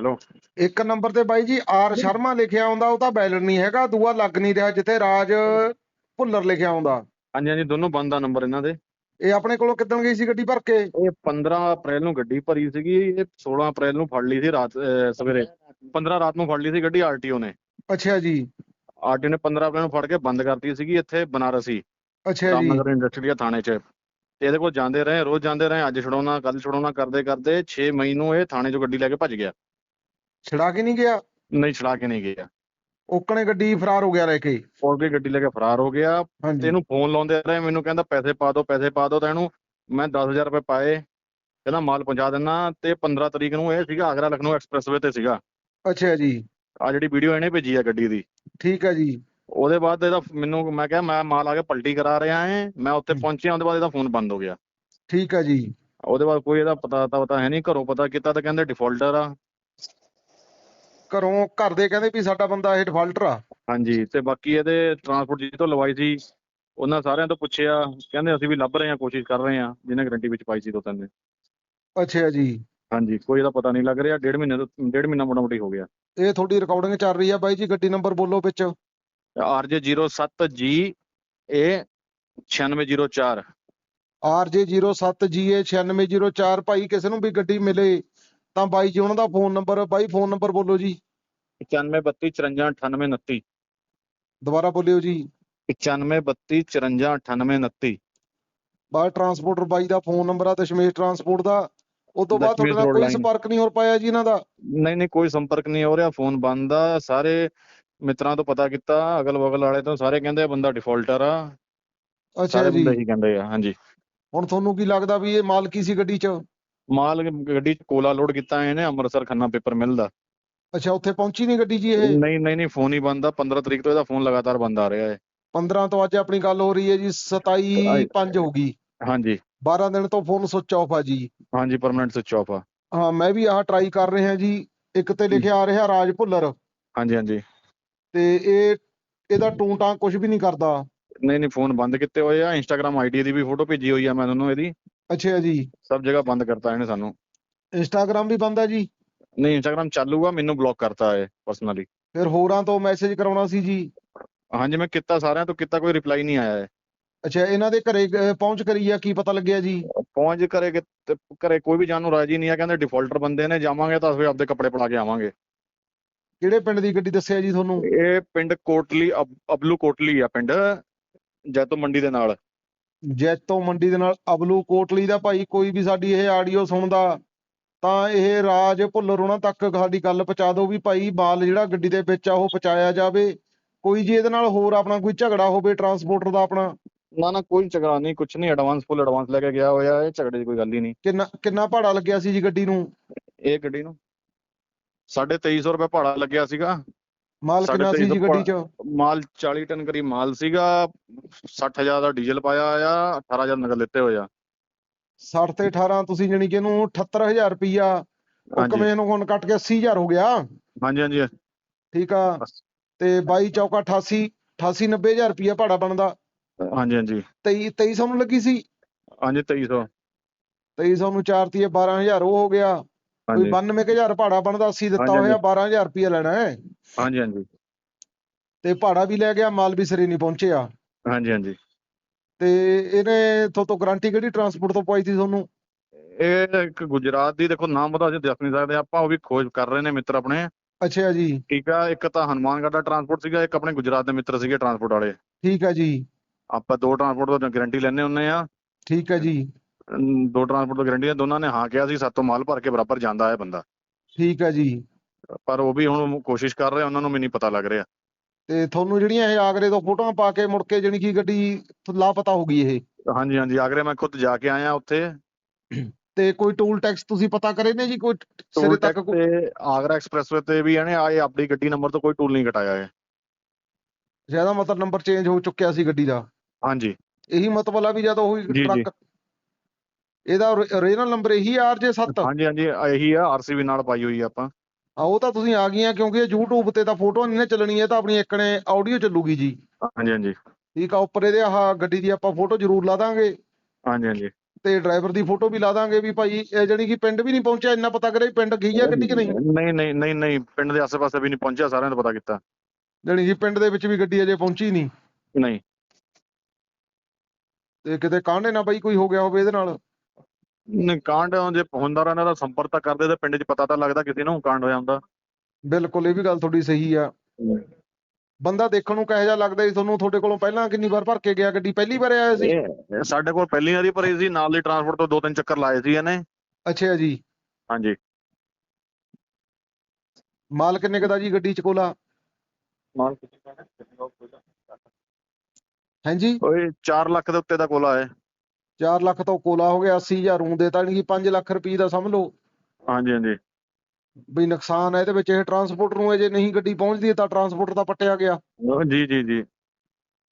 Hello. ਇੱਕ number ਤੇ ਬਾਈ ਜੀ ਆਰ ਸ਼ਰਮਾ ਲਿਖਿਆ ਆਉਂਦਾ ਉਹ ਤਾਂ ਬੈਲਰ ਨਹੀਂ ਹੈਗਾ ਦੂਆ ਲੱਗ ਨਹੀਂ ਰਿਹਾ ਜਿੱਥੇ ਰਾਜ ਭੁੱਲਰ ਲਿਖਿਆ ਆਉਂਦਾ ਹਾਂਜੀ ਹਾਂਜੀ ਦੋਨੋਂ ਬੰਦ ਆ ਨੰਬਰ ਇਹਨਾਂ ਦੇ। ਇਹ ਆਪਣੇ ਕੋਲੋਂ ਕਿੱਦਣ ਗਈ ਸੀ ਗੱਡੀ ਭਰ ਕੇ? ਇਹ 15 ਅਪ੍ਰੈਲ ਨੂੰ ਗੱਡੀ ਭਰੀ ਸੀਗੀ ਇਹ 16 ਅਪ੍ਰੈਲ ਨੂੰ ਫੜ ਲਈ ਸੀ ਰਾਤ ਅਹ ਸਵੇਰੇ। 15 ਰਾਤ ਨੂੰ ਫੜ ਲਈ ਸੀ ਗੱਡੀ ਆਰਟੀਓ ਨੇ। ਅੱਛਾ ਜੀ। ਆਰਟੀਓ ਨੇ 15 ਅਪ੍ਰੈਲ ਨੂੰ ਫੜ ਕੇ ਬੰਦ ਕਰਤੀ ਸੀਗੀ ਇੱਥੇ ਬਨਾਰਸੀ ਅੱਛਾ ਜੀ। ਰਾਮਨਗਰ ਇੰਡਸਟਰੀਅਲ ਥਾਣੇ 'ਚ। ਤੇ ਇਹਦੇ ਕੋਲ ਜਾਂਦੇ ਰਹੇ ਰੋਜ਼ ਜਾਂਦੇ ਰਹੇ ਅੱਜ ਛਡਾਉਣਾ ਕੱਲ ਛਡਾਉਣਾ ਕਰਦੇ ਕਰਦੇ 6 ਮਈ ਨੂੰ ਇਹ ਥਾਣੇ 'ਚੋਂ ਗੱਡੀ ਲੈ ਕੇ ਭੱਜ ਗਿਆ। ਛੜਾ ਕੇ ਨਹੀਂ ਗਿਆ? ਨਹੀਂ ਛੜਾ ਕੇ ਨਹੀਂ ਗਿਆ। ਓਕਣੇ ਗੱਡੀ ਫਰਾਰ ਹੋ ਗਿਆ ਲੈ ਕੇ। ਵੀ ਗੱਡੀ ਲੈ ਕੇ ਫਰਾਰ ਹੋ ਗਿਆ। ਤੇ ਇਹਨੂੰ ਫੋਨ ਲਾਉਂਦੇ ਰਹੇ ਮੈਨੂੰ ਕਹਿੰਦਾ ਪੈਸੇ ਪਾ ਦਿਓ ਪੈਸੇ ਪਾ ਦਿਓ ਤਾਂ ਇਹਨੂੰ ਮੈਂ 10000 ਰੁਪਏ ਪਾਏ। ਕਹਿੰਦਾ ਮਾਲ ਪਹੁੰਚਾ ਦਿੰਨਾ। ਤੇ 15 ਤਰੀਕ ਨੂੰ ਇਹ ਸੀਗਾ ਆਗਰਾ ਲਖਨਊ ਐਕਸਪ੍ਰੈਸਵੇ ਤੇ ਸੀਗਾ। ਅੱਛਾ ਜੀ। ਆ ਜਿਹੜੀ ਵੀਡੀਓ ਇਹਨੇ ਭੇਜੀ ਆ ਗੱਡੀ ਦੀ। ਠੀਕ ਹੈ ਜੀ। ਉਹਦੇ ਬਾਅਦ ਇਹਦਾ ਮੈਨੂੰ ਮੈਂ ਕਿਹਾ ਮੈਂ ਮਾਲ ਆ ਕੇ ਪਲਟੀ ਕਰਾ ਰਿਹਾ ਏ ਮੈਂ ਉੱਥੇ। ਪਹੁੰਚਿਆ ਉਹਦੇ ਬਾਅਦ ਇਹਦਾ ਫੋਨ ਬੰਦ ਹੋ ਗਿਆ। ਠੀਕ ਹੈ ਜੀ। ਉਹਦੇ ਬਾਅਦ ਕੋਈ ਇਹਦਾ ਪਤਾ ਤਾਂ ਪਤਾ ਹੈ ਨਹੀਂ। ਘਰੋਂ ਪਤਾ ਕੀਤਾ ਤਾਂ ਕਹਿੰਦੇ ਡਿਫਾਲਟਰ ਆ। ਘਰੋਂ ਘਰ ਦੇ ਕਹਿੰਦੇ ਵੀ ਸਾਡਾ ਬੰਦਾ ਇਹ ਡਿਫਾਲਟਰ ਆ। ਹਾਂਜੀ ਤੇ ਬਾਕੀ ਇਹਦੇ ਟਰਾਂਸਪੋਰਟ ਜੀ ਤੋਂ ਲਵਾਈ ਸੀ ਉਹਨਾਂ ਸਾਰਿਆਂ ਤੋਂ ਪੁੱਛਿਆ ਕਹਿੰਦੇ ਅਸੀਂ ਵੀ ਲੱਭ ਰਹੇ ਹਾਂ ਕੋਸ਼ਿਸ਼ ਕਰ ਰਹੇ ਹਾਂ ਜਿਹਨੇ ਗਰੰਟੀ ਵਿੱਚ ਪਾਈ ਸੀ ਦੋ ਤਿੰਨ ਅੱਛਾ ਜੀ। ਹਾਂਜੀ ਕੋਈ ਇਹਦਾ ਪਤਾ ਨਹੀਂ ਲੱਗ ਰਿਹਾ ਡੇਢ ਮਹੀਨੇ ਤੋਂ ਡੇਢ ਮਹੀਨਾ ਮੋਟਾਮੋਟੀ ਹੋ ਗਿਆ। ਇਹ ਤੁਹਾਡੀ ਰਿਕਾਰਡਿੰਗ ਚੱਲ ਰਹੀ ਆ ਬਾਈ ਜੀ ਗੱਡੀ ਨੰਬਰ ਬੋਲੋ ਵਿੱਚ। RJ 07 G A 9604 RJ07GA 9604 ਭਾਈ ਕਿਸੇ ਨੂੰ ਵੀ ਗੱਡੀ ਮਿਲੇ। ਤਾਂ ਬਾਈ ਜੀ ਉਹਨਾਂ ਦਾ ਫੋਨ ਨੰਬਰ ਬਾਈ ਫੋਨ ਨੰਬਰ ਬੋਲੋ ਜੀ। 9532 54 98 29 ਦੁਬਾਰਾ ਬੋਲਿਓ ਜੀ। 9532 54 98 29 ਬਾਹਰ ਟਰਾਂਸਪੋਰਟਰ ਬਾਈ ਦਾ ਫੋਨ ਨੰਬਰ ਆ ਦਸ਼ਮੇਸ਼ ਟਰਾਂਸਪੋਰਟ ਦਾ। ਉਸ ਤੋਂ ਬਾਅਦ ਤੁਹਾਡੇ ਨਾਲ ਕੋਈ। ਸੰਪਰਕ ਨਹੀਂ ਹੋ ਪਾਇਆ ਜੀ ਇਹਨਾਂ ਦਾ? ਨਹੀਂ ਨਹੀਂ ਕੋਈ ਸੰਪਰਕ ਨਹੀਂ ਹੋ ਰਿਹਾ ਫੋਨ ਬੰਦ ਆ। ਸਾਰੇ ਮਿੱਤਰਾਂ ਤੋਂ ਪਤਾ ਕੀਤਾ ਅਗਲ ਬਗਲ ਵਾਲੇ ਤੋਂ ਸਾਰੇ ਕਹਿੰਦੇ ਬੰਦਾ ਡਿਫਾਲਟਰ ਆ। ਅੱਛਾ ਸਾਰੇ ਜੀ। ਬੰਦੇ ਹੀ ਕਹਿੰਦੇ ਆ ਹਾਂਜੀ। ਹੁਣ ਤੁਹਾਨੂੰ ਕੀ ਲੱਗਦਾ ਵੀ ਇਹ ਮਾਲ ਕੀ ਸੀ ਗੱਡੀ 'ਚ? ਮਾਲ ਗੱਡੀ 'ਚ ਕੋਲਾ ਲੋਡ ਕੀਤਾ ਇਹਨੇ ਅੰਮ੍ਰਿਤਸਰ ਖੰਨਾ ਪੇਪਰ ਮਿਲ ਦਾ। ਅੱਛਾ ਉੱਥੇ ਪਹੁੰਚੀ ਨਹੀਂ ਗੱਡੀ ਜੀ ਇਹ? ਨਹੀਂ ਨਹੀਂ ਨਹੀਂ ਫੋਨ ਹੀ ਬੰਦ ਆ। 15 ਤਰੀਕ ਤੋਂ ਇਹਦਾ ਫੋਨ ਲਗਾਤਾਰ ਬੰਦ ਆ ਰਿਹਾ ਹੈ। 15 ਤੋਂ ਅੱਜ ਆਪਣੀ ਗੱਲ ਹੋ ਰਹੀ ਹੈ ਜੀ 27 5 ਹੋ ਗਈ। ਹਾਂਜੀ। 12 ਦਿਨ ਤੋਂ ਫੋਨ ਸੁੱਚ ਆਫ ਆ ਜੀ। ਹਾਂਜੀ ਪਰਮਨੈਂਟ ਸਵਿਚ ਆਫ ਆ। ਹਾਂ ਮੈਂ ਵੀ ਆਹ ਟਰਾਈ ਕਰ ਰਿਹਾ ਜੀ। ਇੱਕ ਤੇ ਲਿਖਿਆ ਆ ਰਿਹਾ ਰਾਜ ਭੁੱਲਰ। ਹਾਂਜੀ ਹਾਂਜੀ। ਤੇ ਇਹ ਇਹਦਾ ਟੂੰ ਟਾਂ ਕੁਝ ਵੀ ਨਹੀਂ ਕਰਦਾ। ਨਹੀਂ ਨਹੀਂ ਫੋਨ ਬੰਦ ਕੀਤੇ ਹੋਏ ਆ। ਇੰਸਟਾਗ੍ਰam ਆਈਡੀ ਦੀ ਵੀ ਫੋਟੋ ਭੇਜੀ ਹੋਈ ਆ ਮੈਂ ਤੁਹਾਨੂੰ ਇਹਦੀ। ਅੱਛਾ ਜੀ। ਸਭ ਜਗ੍ਹਾ ਬੰਦ ਕਰਤਾ ਇਹਨੇ ਸਾਨੂੰ। ਇੰਸਟਾਗ੍ਰam ਵੀ ਬੰਦ ਹੈ ਜੀ? ਨਹੀਂ ਇੰਸਟਾਗ੍ਰam ਚਾਲੂ ਆ ਮੈਨੂੰ ਬਲੌਕ ਕਰਤਾ ਹੈ ਪਰਸਨਲੀ ਫਿਰ ਹੋਰਾਂ ਤੋਂ ਮੈਸੇਜ ਕਰਾਉਣਾ ਸੀ ਜੀ? ਹਾਂਜੀ ਮੈਂ ਕੀਤਾ ਸਾਰਿਆਂ ਤੋਂ ਕੀਤਾ ਕੋਈ ਰਿਪਲਾਈ ਨਹੀਂ ਆਇਆ ਹੈ ਅੱਛਾ ਇਹਨਾਂ ਦੇ ਘਰੇ ਅਹ, ਪਹੁੰਚ ਕਰੀ ਆ ਕੀ ਪਤਾ ਲੱਗਿਆ ਜੀ? ਪਹੁੰਚ ਕਰੇ ਕਿ ਤੇ ਘਰੇ ਕੋਈ ਵੀ ਜਾਣ ਨੂੰ ਰਾਜੀ ਨਹੀਂ ਆ ਕਹਿੰਦੇ ਡਿਫਾਲਟਰ ਬੰਦੇ ਨੇ ਜਾਵਾਂਗੇ ਤਾਂ ਅਸੀਂ ਆਪਦੇ ਕੱਪੜੇ ਪਲਾ ਕੇ ਆਵਾਂਗੇ। ਕਿਹੜੇ ਪਿੰਡ ਦੀ ਗੱਡੀ ਦੱਸਿਆ ਜੀ ਤੁਹਾਨੂੰ? ਇਹ ਪਿੰਡ ਕੋਟਲੀ ਅਬ- ਅਬਲੂ ਕੋਟਲੀ ਆ ਪਿੰਡ ਜੈਤੋ ਮੰਡੀ ਦੇ ਨਾਲ। ਜੈਤੋ ਮੰਡੀ ਦੇ ਨਾਲ ਅਬਲੂ ਕੋਟਲੀ ਦਾ ਭਾਈ ਕੋਈ ਵੀ ਸਾਡੀ ਇਹ ਆਡੀਓ ਸੁਣਦਾ ਤਾਂ ਇਹ ਰਾਜ ਭੁੱਲਰ ਉਹਨਾਂ ਤੱਕ ਸਾਡੀ ਗੱਲ ਪਹੁੰਚਾ ਦਿਓ ਵੀ ਭਾਈ ਮਾਲ ਜਿਹੜਾ ਗੱਡੀ ਦੇ ਵਿੱਚ ਆ ਉਹ ਪਹੁੰਚਾਇਆ ਜਾਵੇ। ਕੋਈ ਜੀ ਇਹਦੇ ਨਾਲ ਹੋਰ ਆਪਣਾ ਕੋਈ ਝਗੜਾ ਹੋਵੇ ਟਰਾਂਸਪੋਰਟਰ ਦਾ ਆਪਣਾ? ਨਾ ਨਾ ਕੋਈ ਝਗੜਾ ਨਹੀਂ ਕੁਛ ਨਹੀਂ ਐਡਵਾਂਸ ਫੁੱਲ ਐਡਵਾਂਸ ਲੈ ਕੇ ਗਿਆ ਹੋਇਆ ਇਹ ਝਗੜੇ ਦੀ ਕੋਈ ਗੱਲ ਹੀ ਨਹੀਂ। ਕਿੰਨਾ ਕਿੰਨਾ ਭਾੜਾ ਲੱਗਿਆ ਸੀ ਜੀ ਗੱਡੀ ਨੂੰ? ਇਹ ਗੱਡੀ ਨੂੰ? 2350 ਰੁਪਏ ਭਾੜਾ ਲੱਗਿਆ ਸੀਗਾ। ਮਾਲ ਕਿੰਨਾ ਸੀ ਜੀ ਗੱਡੀ 'ਚ? ਮਾਲ 40 ਟਨ ਕਰੀਬ ਮਾਲ ਸੀਗਾ 60000 ਦਾ ਡੀਜ਼ਲ ਪਾਇਆ ਆ 18000 ਨਗਦ ਲਿੱਤੇ ਹੋਏ ਆ। 60 ਤੇ 18 ਤੁਸੀਂ ਜਾਣੀ ਕਿ ਇਹਨੂੰ 78000 ਰੁਪਈਆ ਉਹ ਹਾਂਜੀ। ਕਮੇ ਨੂੰ ਹੁਣ ਕੱਟ ਕੇ 80000 ਹੋ ਗਿਆ। ਹਾਂਜੀ ਹਾਂਜੀ। ਠੀਕ ਆ। ਤੇ 22 ਚੌਕਾ 88 88 90000 ਰੁਪਈਆ ਭਾੜਾ ਬਣਦਾ। ਹਾਂਜੀ ਹਾਂਜੀ। 23 2300 ਨੂੰ ਲੱਗੀ ਸੀ? ਹਾਂਜੀ 2300 2300 ਨੂੰ 4 ਤੀਏ 12000 ਉਹ ਹੋ ਗਿਆ। ਕੋਈ ਹਾਂਜੀ। 92000 ਭਾੜਾ ਬਣਦਾ 80 ਦਿੱਤਾ ਹੋਇਆ 12000 ਰੁਪਈਆ ਲੈਣਾ ਹੈ। ਹਾਂਜੀ ਹਾਂਜੀ। ਤੇ ਭਾੜਾ ਵੀ ਲੈ ਗਿਆ ਮਾਲ ਵੀ ਸਿਰੇ ਨਹੀਂ ਪਹੁੰਚਿਆ। ਹਾਂਜੀ ਹਾਂਜੀ। ਤੇ ਇਹਨੇ ਤੋਂ ਤੋਂ ਗਾਰੰਟੀ ਕਿਹੜੀ ਟਰਾਂਸਪੋਰਟ ਤੋਂ ਪਾਈ ਸੀ ਤੁਹਾਨੂੰ? ਇਹ ਇੱਕ ਗੁਜਰਾਤ ਦੀ ਦੇਖੋ ਨਾਮ ਪਤਾ ਅਸੀਂ ਦੱਸ ਨਹੀਂ ਸਕਦੇ ਆਪਾਂ ਉਹ ਵੀ ਖੋਜ ਕਰ ਰਹੇ ਨੇ ਮਿੱਤਰ ਆਪਣੇ। ਅੱਛਾ ਜੀ। ਠੀਕ ਆ ਇੱਕ ਤਾਂ ਹਨੂਮਾਨਗੜ੍ਹ ਦਾ ਟਰਾਂਸਪੋਰਟ ਸੀਗਾ ਇੱਕ ਆਪਣੇ ਗੁਜਰਾਤ ਦੇ ਮਿੱਤਰ ਸੀਗੇ ਟਰਾਂਸਪੋਰਟ ਵਾਲੇ। ਠੀਕ ਹੈ ਜੀ। ਆਪਾਂ ਦੋ ਟਰਾਂਸਪੋਰਟ ਤੋਂ ਗਾਰੰਟੀ ਲੈਣੇ ਹੁੰਨੇ ਆ। ਠੀਕ ਹੈ ਜੀ। ਦੋ ਟਰਾਂਸਪੋਰਟ ਤੋਂ ਗਾਰੰਟੀ ਦੋਨਾਂ ਨੇ ਹਾਂ ਕਿਹਾ ਸੀ ਸਾਤੋਂ ਮਾਲ ਭਰ ਕੇ ਬਰਾਬਰ ਜਾਂਦਾ ਹੈ ਬੰਦਾ। ਠੀਕ ਹੈ ਜੀ। ਪਰ ਉਹ ਵੀ ਹੁਣ ਕੋਸ਼ਿਸ਼ ਕਰ ਰਹੇ ਆ, ਉਹਨਾਂ ਨੂੰ ਵੀ ਨਹੀਂ ਪਤਾ ਲੱਗ ਰਿਹਾ। ਤੇ ਤੁਹਾਨੂੰ ਜਿਹੜੀਆਂ ਇਹ ਆਗਰੇ ਤੋਂ ਫੋਟੋਆਂ ਪਾ ਕੇ ਮੁੜ ਕੇ ਜਾਣੀ ਕਿ ਗੱਡੀ ਲਾਪਤਾ ਹੋ ਗਈ ਇਹ? ਹਾਂਜੀ ਹਾਂਜੀ ਆਗਰੇ ਮੈਂ ਖੁਦ ਜਾ ਕੇ ਆਇਆ ਉੱਥੇ। ਤੇ ਕੋਈ ਟੂਲ ਟੈਕਸ ਤੁਸੀਂ ਪਤਾ ਕਰੇ ਨੇ ਜੀ ਕੋਈ ਸਿਰੇ ਟੋਲ ਤੱਕ ਟੈਕਸ ਕੋਈ- ਤੇ ਆਗਰਾ ਐਕਸਪ੍ਰੈਸਵੇ ਤੇ ਵੀ ਇਹਨੇ ਆਏ ਆਪਣੀ ਗੱਡੀ ਨੰਬਰ ਤੋਂ ਕੋਈ ਟੂਲ ਨਹੀਂ ਕਟਾਇਆ ਹੈ ਜਿਹਦਾ ਮਤਲਬ ਨੰਬਰ ਚੇਂਜ ਹੋ ਚੁੱਕਿਆ ਸੀ ਗੱਡੀ ਦਾ। ਹਾਂਜੀ। ਇਹੀ ਮਤਲਬ ਆ ਵੀ ਜਦੋਂ ਉਹ ਜੀ। ਟਰੱਕ ਇਹਦਾ ਰੀਜਨਲ ਨੰਬਰ ਇਹੀ ਆਰਜੇ 7 ਹਾਂਜੀ ਹਾਂਜੀ ਇਹੀ ਆ ਆਰਸੀਬੀ ਨਾਲ ਪਾਈ ਹੋਈ ਆ ਆਪਾਂ। ਆ ਉਹ ਤਾਂ ਤੁਸੀਂ ਆ ਗਈਆਂ ਕਿਉਂਕਿ ਇਹ YouTube ਤੇ ਤਾਂ ਫੋਟੋ ਨਹੀਂ ਨਾ ਚੱਲਣੀ ਇਹ ਤਾਂ ਆਪਣੀ ਇੱਕਣੇ ਆਡੀਓ ਚੱਲੂਗੀ ਜੀ। ਹਾਂਜੀ ਹਾਂਜੀ। ਠੀਕ ਆ ਉੱਪਰ ਇਹਦੇ ਆਹ ਗੱਡੀ ਦੀ ਆਪਾਂ ਫੋਟੋ ਜ਼ਰੂਰ ਲਾ ਦਾਂਗੇ। ਹਾਂਜੀ ਹਾਂਜੀ। ਤੇ ਡਰਾਈਵਰ ਦੀ ਫੋਟੋ ਵੀ ਲਾ ਦਾਂਗੇ ਵੀ ਭਾਈ ਇਹ ਜਾਣੀ ਕਿ ਪਿੰਡ ਵੀ ਨਹੀਂ ਪਹੁੰਚਿਆ ਇੰਨਾ ਪਤਾ ਕਰੇ ਪਿੰਡ ਗਈ ਆ ਗੱਡੀ ਕਿ ਨਹੀਂ? ਨਹੀਂ ਨਹੀਂ ਨਹੀਂ ਨਹੀਂ ਪਿੰਡ ਦੇ ਆਸ-ਪਾਸੇ ਵੀ ਨਹੀਂ ਪਹੁੰਚਿਆ ਸਾਰਿਆਂ ਦਾ ਪਤਾ ਕੀਤਾ। ਜਾਣੀ ਕਿ ਪਿੰਡ ਦੇ ਵਿੱਚ ਵੀ ਗੱਡੀ ਅਜੇ ਪਹੁੰਚੀ ਨਹੀਂ। ਨਹੀਂ। ਤੇ ਕਿਤੇ ਕਾਂਡੇ ਨਾ ਬਾਈ ਕੋਈ ਹੋ ਗਿਆ ਹੋਵੇ ਇਹਦੇ ਨਾਲ। ਕਾਂਡ ਜੇ ਹੁੰਦਾ ਰਹਿੰਦਾ ਤਾਂ ਸੰਪਰਕ ਤਾਂ ਕਰਦੇ ਤੇ ਪਿੰਡ 'ਚ ਪਤਾ ਤਾਂ ਲੱਗਦਾ ਕਿਸੇ ਨੂੰ ਕਾਂਡ ਹੋਇਆ ਹੁੰਦਾ। ਬਿਲਕੁਲ ਇਹ ਵੀ ਗੱਲ ਤੁਹਾਡੀ ਸਹੀ ਆ। ਬੰਦਾ ਦੇਖਣ ਨੂੰ ਕਿਹੋ ਜਿਹਾ ਲੱਗਦਾ ਸੀ ਤੁਹਾਨੂੰ ਤੁਹਾਡੇ ਕੋਲੋਂ ਪਹਿਲਾਂ ਕਿੰਨੀ ਵਾਰ ਭਰ ਕੇ ਗਿਆ ਗੱਡੀ? ਪਹਿਲੀ ਵਾਰ ਆਇਆ ਸੀ? ਇਹ ਸਾਡੇ ਕੋਲ ਪਹਿਲੀ ਵਾਰੀ ਭਰੀ ਸੀ ਨਾਲ ਦੀ ਟਰਾਂਸਪੋਰਟ ਤੋਂ ਦੋ ਤਿੰਨ ਚੱਕਰ ਲਾਏ ਸੀ ਇਹਨੇ। ਅੱਛਾ ਜੀ। ਹਾਂਜੀ। ਮਾਲ ਕਿੰਨੇ ਕੁ ਦਾ ਜੀ ਗੱਡੀ ਚ ਕੋਲਾ। ਹਾਂਜੀ? ਓਏ 4 ਲੱਖ ਦੇ ਉੱਤੇ ਦਾ ਕੋਲਾ ਹੈ। 4 ਲੱਖ ਤੋਂ ਕੋਲਾ ਹੋ ਗਿਆ 80000 ਊਂ ਦੇ ਤਾਂ ਨਹੀਂ 5 ਲੱਖ ਰੁਪਏ ਦਾ ਸਮਝ ਲਓ। ਹਾਂਜੀ ਹਾਂਜੀ। ਵੀ ਨੁਕਸਾਨ ਹੈ ਇਹਦੇ ਵਿੱਚ ਇਹ ਟਰਾਂਸਪੋਰਟਰ ਨੂੰ ਜੇ ਨਹੀਂ ਗੱਡੀ ਪਹੁੰਚਦੀ ਤਾਂ ਟਰਾਂਸਪੋਰਟਰ ਤਾਂ ਪੱਟਿਆ ਗਿਆ। ਜੀ ਜੀ ਜੀ।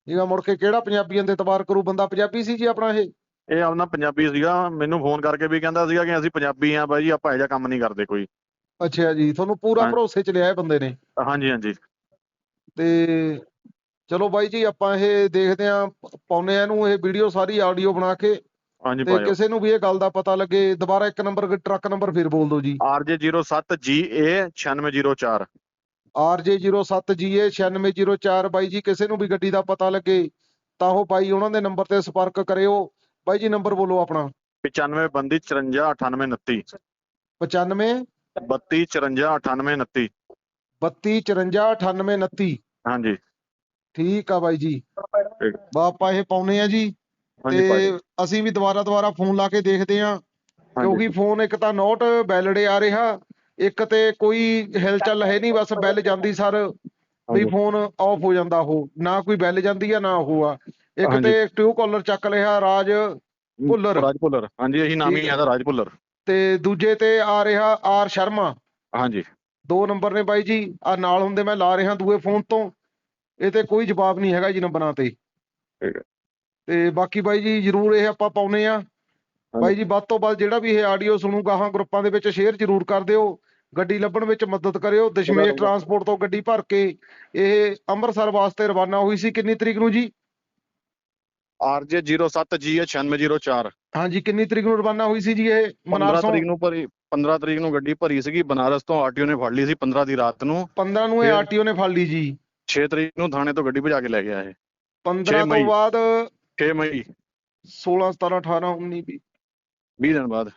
ਇਹਦਾ ਮੁੜ ਕੇ ਕਿਹੜਾ ਪੰਜਾਬੀਆਂ ਤੇ ਇਤਬਾਰ ਕਰੂ ਬੰਦਾ ਪੰਜਾਬੀ ਸੀ ਜੀ ਆਪਣਾ ਇਹ? ਇਹ ਆਪਣਾ ਪੰਜਾਬੀ ਸੀਗਾ ਮੈਨੂੰ ਫੋਨ ਕਰਕੇ ਵੀ ਕਹਿੰਦਾ ਸੀਗਾ ਕਿ ਅਸੀਂ ਪੰਜਾਬੀ ਆ ਬਾਈ ਆਪਾਂ ਇਹੋ ਜਿਹਾ ਕੰਮ ਨਹੀਂ ਕਰਦੇ ਕੋਈ। ਅੱਛਾ ਜੀ ਤੁਹਾਨੂੰ ਪੂਰਾ। ਭਰੋਸੇ ਚ ਲਿਆ ਇਹ ਬੰਦੇ ਨੇ? ਹਾਂਜੀ ਹਾਂਜੀ। ਤੇ ਚਲੋ ਬਾਈ ਜੀ ਆਪਾਂ ਇਹ ਦੇਖਦੇ ਆਂ ਪਾਉਨੇ ਆ ਇਹਨੂੰ ਇਹ ਵੀਡੀਓ ਸਾਰੀ ਆਡੀਓ ਬਣਾ ਕੇ ਹਾਂਜੀ ਤੇ ਭਾਈ। ਕਿਸੇ ਨੂੰ ਵੀ ਇਹ ਗੱਲ ਦਾ ਪਤਾ ਲੱਗੇ ਦੁਬਾਰਾ ਇੱਕ ਨੰਬਰ ਟਰੱਕ ਨੰਬਰ ਫਿਰ ਬੋਲ ਦਿਓ ਜੀ। RJ07 GA 9604 RJ07GA 9604 ਬਾਈ ਜੀ ਕਿਸੇ ਨੂੰ ਵੀ ਗੱਡੀ ਦਾ ਪਤਾ ਲੱਗੇ ਤਾਂ ਉਹ ਬਾਈ ਉਹਨਾਂ ਦੇ ਨੰਬਰ ਤੇ ਸੰਪਰਕ ਕਰਿਓ। ਬਾਈ ਜੀ ਨੰਬਰ ਬੋਲੋ ਆਪਣਾ। 95 ਬੰਦੀ 54 98 29 95 32 54 98 29 32 54 98 29 ਹਾਂਜੀ। ਠੀਕ ਆ ਬਾਈ ਜੀ। ਠੀਕ। ਬਾ ਆਪਾਂ ਇਹ ਪਾਉਨੇ ਆ ਜੀ। ਤੇ ਅਸੀਂ ਵੀ ਦੁਬਾਰਾ ਦੁਬਾਰਾ ਫੋਨ ਲਾ ਕੇ ਦੇਖਦੇ ਆਂ। ਕਿਉਂਕਿ ਫੋਨ ਇੱਕ ਤਾਂ ਨੋਟ ਵੈਲਿਡ ਆ ਰਿਹਾ। ਇੱਕ ਤੇ ਕੋਈ ਹਿਲਚਲ ਹੈ ਨਹੀਂ ਬਸ ਬੈਲ ਜਾਂਦੀ ਸਰ। ਵੀ। ਫੋਨ ਆਫ ਹੋ ਜਾਂਦਾ ਉਹ। ਨਾ ਕੋਈ ਬੈਲ ਜਾਂਦੀ ਆ ਨਾ ਉਹ ਆ। ਇੱਕ। ਤੇ ਟਿਊ ਕਾਲਰ ਚੱਕ ਲਿਆ ਰਾਜ ਭੁੱਲਰ। ਰਾਜ ਭੁੱਲਰ। ਹਾਂਜੀ ਇਹੀ ਨਾਮ ਹੈ। ਆਦਾ ਰਾਜ ਭੁੱਲਰ। ਤੇ ਦੂਜੇ ਤੇ ਆ ਰਿਹਾ ਆਰ ਸ਼ਰਮਾ। ਹਾਂਜੀ। ਦੋ ਨੰਬਰ ਨੇ ਬਾਈ ਜੀ। ਆ ਨਾਲ ਹੁੰਦੇ ਮੈਂ ਲਾ ਰਿਹਾ ਦੂਏ ਫੋਨ ਤੋਂ। ਇਹ ਤੇ ਕੋਈ ਜਵਾਬ ਨਹੀਂ ਹੈਗਾ ਜੀ ਨੰਬਰਾਂ ਤੇ। ਤੇ ਬਾਕੀ ਬਾਈ ਜੀ ਜਰੂਰ ਇਹ ਆਪਾਂ ਪਾਉਨੇ ਆ ਬਾਈ ਜੀ ਵੱਧ ਤੋਂ ਵੱਧ ਜਿਹੜਾ ਵੀ ਇਹ ਆਡੀਓ ਸੁਣੂਗਾ ਹਾਂ ਗਰੁੱਪਾਂ ਦੇ ਵਿੱਚ ਸ਼ੇਅਰ ਜਰੂਰ ਕਰ ਦਿਓ। ਗੱਡੀ ਲੱਭਣ ਵਿੱਚ ਮਦਦ ਕਰਿਓ। ਦਸ਼ਮੇਸ਼। ਟਰਾਂਸਪੋਰਟ ਤੋਂ ਗੱਡੀ ਭਰ ਕੇ ਇਹ ਅੰਮ੍ਰਿਤਸਰ ਵਾਸਤੇ ਰਵਾਨਾ ਹੋਈ ਸੀ। ਕਿੰਨੀ ਤਰੀਕ ਨੂੰ ਜੀ? RJ07 GA 9604 ਹਾਂਜੀ ਕਿੰਨੀ ਤਰੀਕ ਨੂੰ ਰਵਾਨਾ ਹੋਈ ਸੀ ਜੀ ਇਹ? 15 ਮਨਾਰਸੋਂ? ਤਰੀਕ ਨੂੰ ਭਰੀ 15 ਤਰੀਕ ਨੂੰ ਗੱਡੀ ਭਰੀ ਸੀਗੀ। ਬਨਾਰਸ ਤੋਂ ਆਰਟੀਓ ਨੇ ਫੜ ਲਈ ਸੀ 15 ਦੀ ਰਾਤ ਨੂੰ। 15 ਨੂੰ ਇਹ ਆਰਟੀਓ ਨੇ ਫੜ ਲਈ ਜੀ। 6 ਤਰੀਕ ਨੂੰ ਥਾਣੇ ਤੋਂ ਗੱਡੀ ਭਜਾ ਕੇ ਲੈ ਗਿਆ ਇਹ। 15 ਮਈ। ਤੋਂ ਬਾਅਦ 6 ਮਈ। 16 17 18 19 20 20 ਦਿਨ ਬਾਅਦ।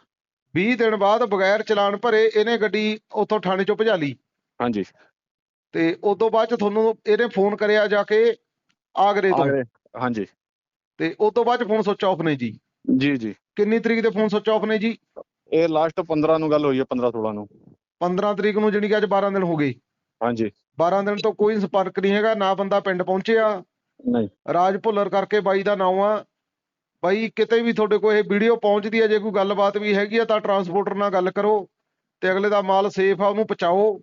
20 ਦਿਨ ਬਾਅਦ ਬਗੈਰ ਚਲਾਨ ਭਰੇ ਇਹਨੇ ਗੱਡੀ ਉੱਥੋਂ ਥਾਣੇ ਚੋਂ ਭਜਾ ਲਈ। ਹਾਂਜੀ। ਤੇ ਉਸ ਤੋਂ ਬਾਅਦ ਚ ਤੁਹਾਨੂੰ ਇਹਨੇ ਫੋਨ ਕਰਿਆ ਜਾ ਕੇ ਆਗਰੇ ਤੋਂ। ਹਾਂਜੀ। ਤੇ ਉਸ ਤੋਂ ਬਾਅਦ ਫੋਨ ਸੁੱਚ ਆਫ ਨੇ ਜੀ। ਜੀ ਜੀ। ਕਿੰਨੀ ਤਰੀਕ ਦੇ ਫੋਨ ਸੁੱਚ ਆਫ ਨੇ ਜੀ? ਇਹ ਲਾਸਟ 15 ਨੂੰ ਗੱਲ ਹੋਈ ਹੈ 15 16 ਨੂੰ। 15 ਤਰੀਕ ਨੂੰ ਕਿ ਅੱਜ 12 ਦਿਨ ਹੋ ਗਏ। ਹਾਂਜੀ। 12 ਦਿਨ ਤੋਂ ਕੋਈ ਸੰਪਰਕ ਨਹੀਂ ਹੈਗਾ ਨਾ ਬੰਦਾ ਪਿੰਡ ਪਹੁੰਚਿਆ। ਨਹੀਂ। ਰਾਜ ਭੁੱਲਰ ਕਰਕੇ ਬਾਈ ਦਾ ਨਾਮ ਆ। ਬਾਈ ਕਿਤੇ ਵੀ ਤੁਹਾਡੇ ਕੋਲ ਇਹ ਵੀਡੀਓ ਪਹੁੰਚਦੀ ਹੈ ਜੇ ਕੋਈ ਗੱਲਬਾਤ ਵੀ ਹੈਗੀ ਆ ਤਾਂ ਟਰਾਂਸਪੋਰਟਰ ਨਾਲ ਗੱਲ ਕਰੋ ਤੇ ਅਗਲੇ ਦਾ ਮਾਲ ਸੇਫ ਆ ਉਹਨੂੰ ਪਹੁੰਚਾਓ।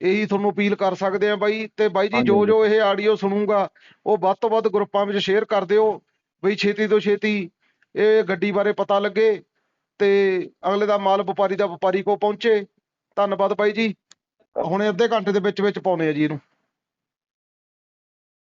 ਇਹੀ ਤੁਹਾਨੂੰ ਅਪੀਲ ਕਰ ਸਕਦੇ ਆ ਬਾਈ ਤੇ ਬਾਈ ਜੀ ਜੋ। ਜੋ ਇਹ ਆਡੀਓ ਸੁਣੂਗਾ ਉਹ ਵੱਧ ਤੋਂ ਵੱਧ ਗਰੁੱਪਾਂ ਵਿੱਚ ਸ਼ੇਅਰ ਕਰ ਦਿਓ। ਬਈ ਛੇਤੀ ਤੋਂ ਛੇਤੀ ਇਹ ਗੱਡੀ ਬਾਰੇ ਪਤਾ ਲੱਗੇ ਤੇ ਅਗਲੇ ਦਾ ਮਾਲ ਵਪਾਰੀ ਦਾ ਵਪਾਰੀ ਕੋ ਪਹੁੰਚੇ। ਧੰਨਵਾਦ ਬਾਈ ਜੀ। ਹੁਣੇ ਅੱਧੇ ਘੰਟੇ ਦੇ ਵਿੱਚ ਵਿੱਚ ਪਾਉਨੇ ਆ ਜੀ ਇਹਨੂੰ।